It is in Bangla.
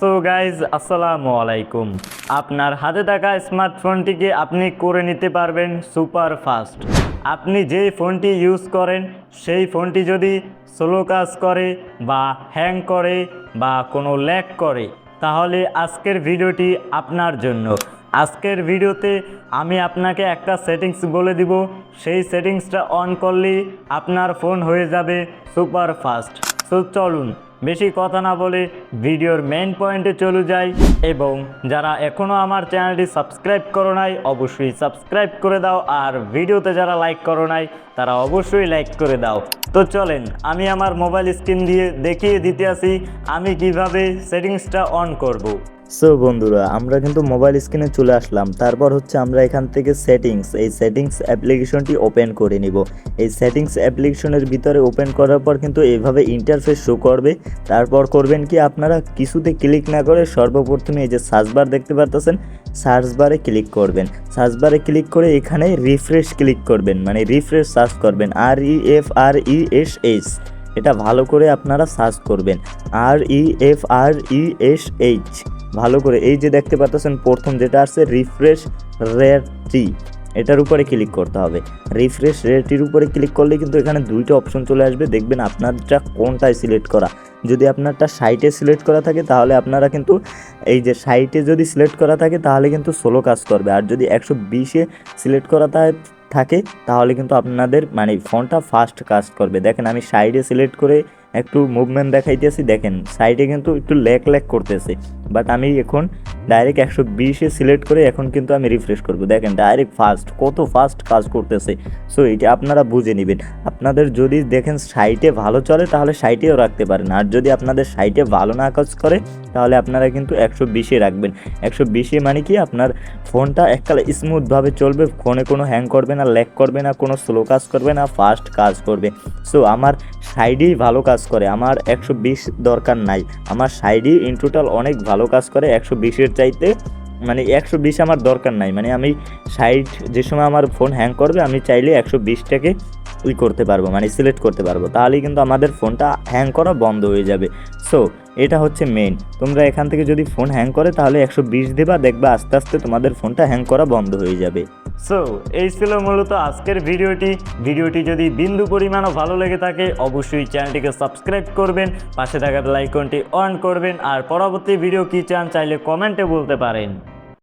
সো গাইজ, আসসালামু আলাইকুম। আপনার হাতে থাকা স্মার্টফোনটিকে আপনি করে নিতে পারবেন সুপার ফাস্ট। আপনি যেই ফোনটি ইউজ করেন, সেই ফোনটি যদি স্লো কাজ করে বা হ্যাং করে বা কোনো ল্যাক করে, তাহলে আজকের ভিডিওটি আপনার জন্য। আজকের ভিডিওতে আমি আপনাকে একটা সেটিংস বলে দিব। সেই সেটিংসটা অন করলেই আপনার ফোন হয়ে যাবে সুপার ফাস্ট। সো চলুন বেশি কথা না বলে ভিডিওর মেন পয়েন্টে চলে যাই। এবং যারা এখনও আমার চ্যানেলটি সাবস্ক্রাইব করো নাই, অবশ্যই সাবস্ক্রাইব করে দাও। আর ভিডিওতে যারা লাইক করো নাই, তারা অবশ্যই লাইক করে দাও। তো চলেন, আমি আমার মোবাইল স্ক্রিন দিয়ে দেখিয়ে দিতে আসি, আমি কীভাবে সেটিংসটা অন করব। সো বন্ধুরা, আমরা কিন্তু মোবাইল স্ক্রিনে চলে আসলাম। তারপর হচ্ছে আমরা এখান থেকে সেটিংস এই সেটিংস অ্যাপ্লিকেশনটি ওপেন করে নিব। এই সেটিংস অ্যাপ্লিকেশনের ভিতরে ওপেন করার পর কিন্তু এইভাবে ইন্টারফেস শো করবে। তারপর করবেন কি, আপনারা কিছুতে ক্লিক না করে সর্বপ্রথমে এই যে সার্চ বার দেখতে পারতেছেন সার্চ বারে ক্লিক করবেন। সার্চ বারে ক্লিক করে এখানে রিফ্রেশ ক্লিক করবেন মানে রিফ্রেশ সার্চ করবেন। R E F R E S H এটা ভালো করে আপনারা সার্চ করবেন। R E F R E S H ভালো করে। এই যে দেখতে পাচ্ছেন, প্রথম যেটা আছে রিফ্রেশ রেয়ার রেটি এটার উপরে ক্লিক করতে হবে। রিফ্রেশ রেটির উপরে ক্লিক করলে কিন্তু এখানে দুইটা অপশন চলে আসবে। দেখবেন আপনারটা কোনটায় সিলেক্ট করা। যদি আপনারটা সাইটে সিলেক্ট করা থাকে, তাহলে আপনারা কিন্তু এই যে সাইটে যদি সিলেক্ট করা থাকে, তাহলে কিন্তু ষোলো কাজ করবে। আর যদি একশো বিশে সিলেক্ট করা থাকে থাকে, তাহলে কিন্তু আপনাদের মানে ফোনটা ফাস্ট কাজ করবে। দেখেন আমি সাইডে সিলেক্ট করে একটু মুভমেন্ট দেখাইতেছি, দেখেন সাইডে কিন্তু একটু ল্যাক ল্যাক করতেছে। বাট আমি এখন ডাইরেক্ট একশো বিশে সিলেক্ট করে এখন কিন্তু আমি রিফ্রেশ করব। দেখেন ডাইরেক্ট ফাস্ট কত ফাস্ট কাজ করতেছে। সো এটা আপনারা বুঝে নেবেন। আপনাদের যদি দেখেন সাইটে ভালো চলে, তাহলে সাইটেও রাখতে পারেন। আর যদি আপনাদের সাইটে ভালো না কাজ করে, তাহলে আপনারা কিন্তু একশো বিশে রাখবেন। একশো বিশে মানে কি? আপনার ফোনটা এককালে স্মুথভাবে চলবে, ফোনে কোনো হ্যাং করবে না ল্যাক করবে না, কোনো স্লো কাজ করবে না ফাস্ট কাজ করবে। সো আমার সাইডেই ভালো কাজ করে, আমার একশো বিশ দরকার নাই। আমার সাইডেই ইন টোটাল অনেক ভালো কাজ করে, একশো বিশের চাইতে মানে একশো বিশ আমার দরকার নাই। মানে আমি সাইড যে সময় আমার ফোন হ্যাং করবে, আমি চাইলে একশো বিশটাকে ই করতে পারব মানে সিলেক্ট করতে পারব। তাহলে কিন্তু আমাদের ফোনটা হ্যাং করা বন্ধ হয়ে যাবে। সো এটা হচ্ছে মেন তোমরা এখান থেকে যদি ফোন হ্যাং করে, তাহলে একশো বিশ দেবা, দেখবা আস্তে আস্তে তোমাদের ফোনটা হ্যাং করা বন্ধ হয়ে যাবে। সো এই ছিল মূলত আজকের ভিডিওটি। ভিডিওটি যদি বিন্দু পরিমাণও ভালো লেগে থাকে, অবশ্যই চ্যানেলটিকে সাবস্ক্রাইব করবেন, পাশে থাকা লাইকনটি অন করবেন, আর পরবর্তী ভিডিও কী চান চাইলে কমেন্টে বলতে পারেন।